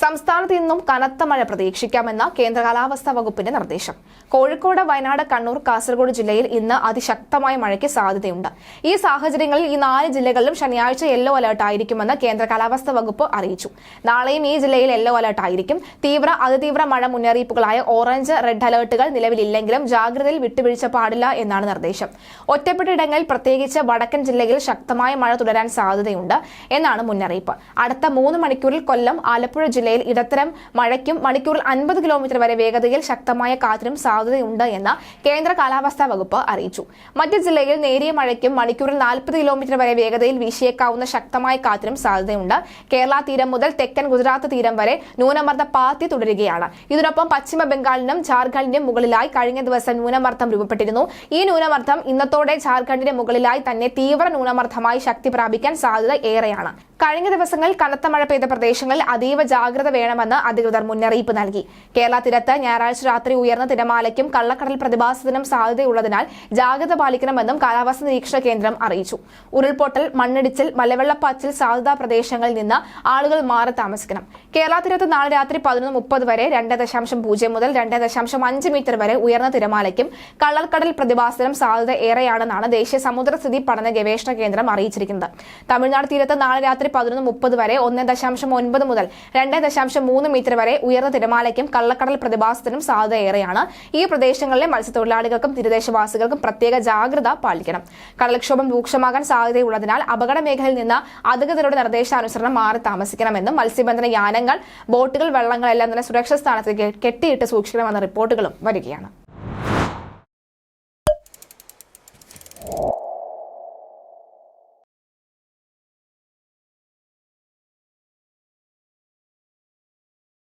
സംസ്ഥാനത്ത് ഇന്നും കനത്ത മഴ പ്രതീക്ഷിക്കാമെന്ന കേന്ദ്ര കാലാവസ്ഥാ വകുപ്പിന്റെ നിർദ്ദേശം. കോഴിക്കോട് വയനാട് കണ്ണൂർ കാസർഗോഡ് ജില്ലയിൽ ഇന്ന് അതിശക്തമായ മഴയ്ക്ക് സാധ്യതയുണ്ട്. ഈ സാഹചര്യങ്ങളിൽ ഈ നാല് ജില്ലകളിലും ശനിയാഴ്ച യെല്ലോ അലർട്ട് ആയിരിക്കുമെന്ന് കേന്ദ്ര കാലാവസ്ഥാ വകുപ്പ് അറിയിച്ചു. നാളെയും ഈ ജില്ലയിൽ യെല്ലോ അലർട്ട് ആയിരിക്കും. തീവ്ര അതിതീവ്ര മഴ മുന്നറിയിപ്പുകളായ ഓറഞ്ച് റെഡ് അലർട്ടുകൾ നിലവിലില്ലെങ്കിലും ജാഗ്രതയിൽ വിട്ടുവീഴ്ച പാടില്ല എന്നാണ് നിർദ്ദേശം. ഒറ്റപ്പെട്ടിടങ്ങളിൽ പ്രത്യേകിച്ച് വടക്കൻ ജില്ലയിൽ ശക്തമായ മഴ തുടരാൻ സാധ്യതയുണ്ട് എന്നാണ് മുന്നറിയിപ്പ്. അടുത്ത മൂന്ന് മണിക്കൂറിൽ കൊല്ലം ആലപ്പുഴ ജില്ലയിൽ ഇടത്തരം മഴയ്ക്കും മണിക്കൂറിൽ അൻപത് കിലോമീറ്റർ വരെ വേഗതയിൽ ശക്തമായ കാറ്റിനും സാധ്യതയുണ്ട് എന്ന് കേന്ദ്ര കാലാവസ്ഥാ വകുപ്പ് അറിയിച്ചു. മറ്റ് ജില്ലയിൽ നേരിയ മഴയ്ക്കും മണിക്കൂറിൽ നാൽപ്പത് കിലോമീറ്റർ വരെ വേഗതയിൽ വീശിയേക്കാവുന്ന ശക്തമായ കാറ്റിനും സാധ്യതയുണ്ട്. കേരള തീരം മുതൽ തെക്കൻ ഗുജറാത്ത് തീരം വരെ ന്യൂനമർദ്ദ പാത്തി തുടരുകയാണ്. ഇതിനൊപ്പം പശ്ചിമ ബംഗാളിനും ജാർഖണ്ഡിനും മുകളിലായി കഴിഞ്ഞ ദിവസം ന്യൂനമർദ്ദം രൂപപ്പെട്ടിരുന്നു. ഈ ന്യൂനമർദ്ദം ഇന്നത്തോടെ ജാർഖണ്ഡിന് മുകളിലായി തന്നെ തീവ്ര ന്യൂനമർദ്ദമായി ശക്തി പ്രാപിക്കാൻ സാധ്യത ഏറെയാണ്. കഴിഞ്ഞ ദിവസങ്ങളിൽ കനത്ത മഴ പെയ്ത പ്രദേശങ്ങളിൽ അതീവ ജാഗ്രത വേണമെന്ന് അധികൃതർ മുന്നറിയിപ്പ് നൽകി. കേരള തീരത്ത് ഞായറാഴ്ച രാത്രി ഉയർന്ന തിരമാലയ്ക്കും കള്ളക്കടൽ പ്രതിഭാസത്തിനും സാധ്യതയുള്ളതിനാൽ ജാഗ്രത പാലിക്കണമെന്നും കാലാവസ്ഥാ നിരീക്ഷണ കേന്ദ്രം അറിയിച്ചു. ഉരുൾപൊട്ടൽ മണ്ണിടിച്ചിൽ മലവെള്ളപ്പാച്ചിൽ സാധ്യതാ പ്രദേശങ്ങളിൽ നിന്ന് ആളുകൾ മാറി താമസിക്കണം. കേരള തീരത്ത് നാളെ രാത്രി പതിനൊന്ന് മുപ്പത് വരെ രണ്ട് ദശാംശം പൂജ്യം മുതൽ രണ്ട് ദശാംശം അഞ്ച് മീറ്റർ വരെ ഉയർന്ന തിരമാലയ്ക്കും കള്ളക്കടൽ പ്രതിഭാസത്തിനും സാധ്യത ഏറെയാണെന്നാണ് ദേശീയ സമുദ്രസ്ഥിതി പഠന ഗവേഷണ കേന്ദ്രം അറിയിച്ചിരിക്കുന്നത്. തമിഴ്നാട് തീരത്ത് നാളെ രാത്രി പതിനൊന്ന് മുപ്പത് വരെ ഒന്ന് ദശാംശം ഒൻപത് മുതൽ രണ്ട് ദശാംശം മൂന്ന് മീറ്റർ വരെ ഉയർന്ന തിരമാലയ്ക്കും കള്ളക്കടൽ പ്രതിഭാസത്തിനും സാധ്യതയേറെയാണ്. ഈ പ്രദേശങ്ങളിലെ മത്സ്യത്തൊഴിലാളികൾക്കും തീരദേശവാസികൾക്കും പ്രത്യേക ജാഗ്രത പാലിക്കണം. കടൽക്ഷോഭം രൂക്ഷമാകാൻ സാധ്യതയുള്ളതിനാൽ അപകട മേഖലയിൽ നിന്ന് അധികൃതരുടെ നിർദ്ദേശാനുസരണം മാറി താമസിക്കണമെന്നും മത്സ്യബന്ധന യാനങ്ങൾ ബോട്ടുകൾ വള്ളങ്ങളെല്ലാം തന്നെ സുരക്ഷിത സ്ഥാനത്തേക്ക് കെട്ടിയിട്ട് സൂക്ഷിക്കണമെന്ന റിപ്പോർട്ടുകളും വരികയാണ്.